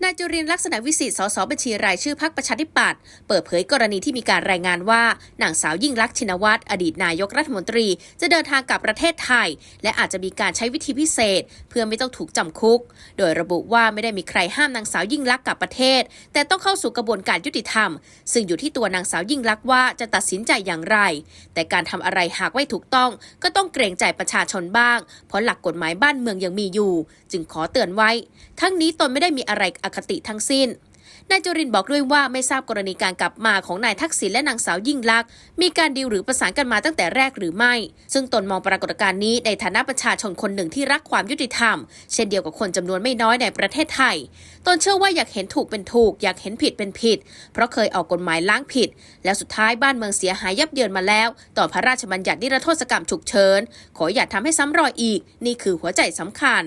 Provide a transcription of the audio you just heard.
นายจุรินลักษณะวิสิทธิ์สสบัญชีรายชื่อพรรคประชาธิปัตย์เปิดเผยกรณีที่มีการรายงานว่านางสาวยิ่งลักษณ์ชินวัตรอดีตนายกรัฐมนตรี จะเดินทางกลับประเทศไทย และอาจจะมีการใช้วิธีพิเศษ เพื่อไม่ต้องถูกจำคุก โดยระบุว่าไม่ได้มีใครห้ามนางสาวยิ่งลักษณ์กลับประเทศ แต่ต้องเข้าสู่กระบวนการยุติธรรม ซึ่งอยู่ที่ตัวนางสาวยิ่งลักษณ์ว่าจะตัดสินใจอย่างไร แต่การทำอะไรหากไม่ถูกต้อง ก็ต้องเกรงใจประชาชนบ้าง เพราะหลักกฎหมายบ้านเมืองยังมีอยู่ จึงขอเตือนไว้ ทั้งนี้ตนไม่ได้มีอะไรอคติทั้งสิ้นนายจุรินทร์บอกด้วยว่าไม่ทราบกรณีการกลับมาของนายทักษิณและนางสาวยิ่งลักษณ์มีการดีลหรือประสานกันมาตั้งแต่แรกหรือไม่ ซึ่งตนมองปรากฏการณ์นี้ในฐานะประชาชนคนหนึ่งที่รักความยุติธรรม เช่นเดียวกับคนจำนวนไม่น้อยในประเทศไทย ตนเชื่อว่าอยากเห็นถูกเป็นถูก อยากเห็นผิดเป็นผิด เพราะเคยออกกฎหมายล้างผิด แล้วสุดท้ายบ้านเมืองเสียหายยับเยินมาแล้ว ต่อพระราชบัญญัตินิรโทษกรรมฉุกเฉินขออย่าทำให้ซ้ำรอยอีก นี่คือหัวใจสำคัญ